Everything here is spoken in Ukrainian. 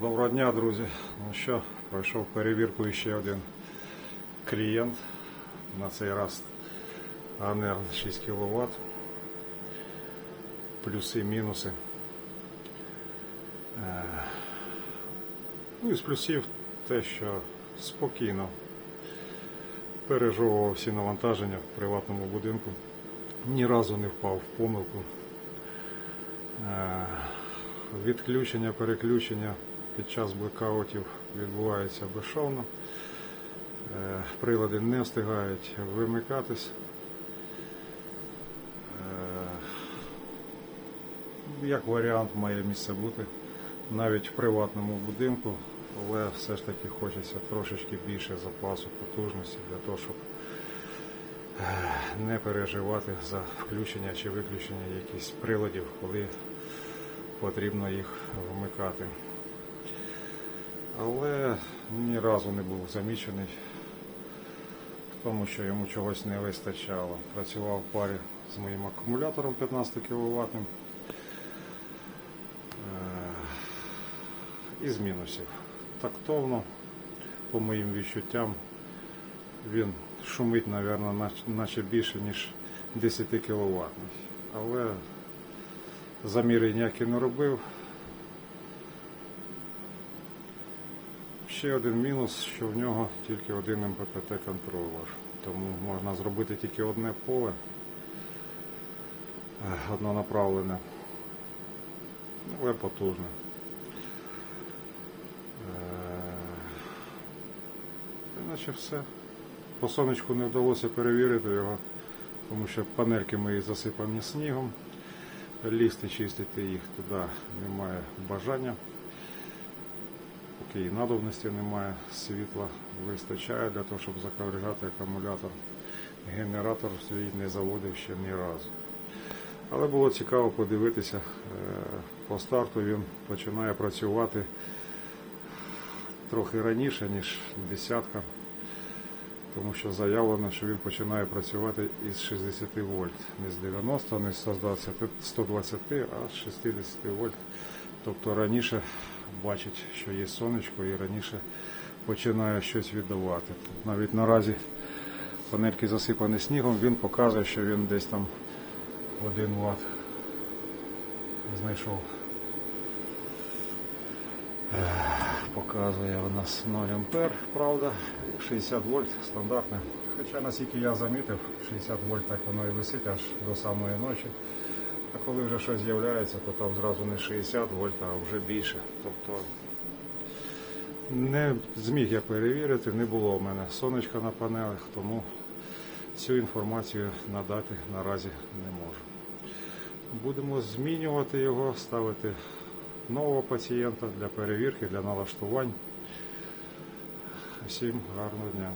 Доброго дня, друзі. Ну що, пройшов перевірку ще один клієнт. На цей раз АНР 6 кВт. Плюси, мінуси. Е, Ну, із плюсів те, що спокійно пережовував всі навантаження в приватному будинку. Ні разу не впав в помилку. Е, Відключення, переключення під час блекаутів відбувається безшовно. Е, Прилади не встигають вимикатись. Е, Як варіант має місце бути навіть в приватному будинку, але все ж таки хочеться трошечки більше запасу потужності для того, щоб е, не переживати за включення чи виключення якихось приладів, коли потрібно їх вмикати. Але ні разу не був замічений в тому, що йому чогось не вистачало. Працював в парі з моїм акумулятором 15 кВт. Із мінусів. Тактовно, по моїм відчуттям, він шумить, мабуть, наче більше, ніж 10 кВт. Але заміри ніякі не робив. Ще один мінус, що в нього тільки один МППТ контролер. Тому можна зробити тільки одне поле, е, однонаправлене, але потужне. Е, Іначе все. По сонечку не вдалося перевірити його, тому що панельки мої засипані снігом. Лізти, чистити їх туди немає бажання. І надобності немає, світла вистачає для того, щоб закавригати акумулятор. Генератор свій не заводив ще ні разу. Але було цікаво подивитися, е, по старту він починає працювати трохи раніше, ніж десятка, тому що заявлено, що він починає працювати із 60 вольт, не з 90, не з 120, 120 а з 60 вольт. Тобто раніше бачить, що є сонечко і раніше починає щось віддавати. Навіть наразі панельки засипані снігом, він показує, що він десь там 1 Вт знайшов. Показує у нас 0 ампер, правда, 60 вольт стандартне. Хоча наскільки я замітив, 60 вольт так воно і висить аж до самої ночі. А коли вже щось з'являється, то там зразу не 60 вольт, а вже більше. Тобто не зміг я перевірити, не було в мене сонечка на панелях, тому цю інформацію надати наразі не можу. Будемо змінювати його, ставити нового пацієнта для перевірки, для налаштувань. Всім гарного дня.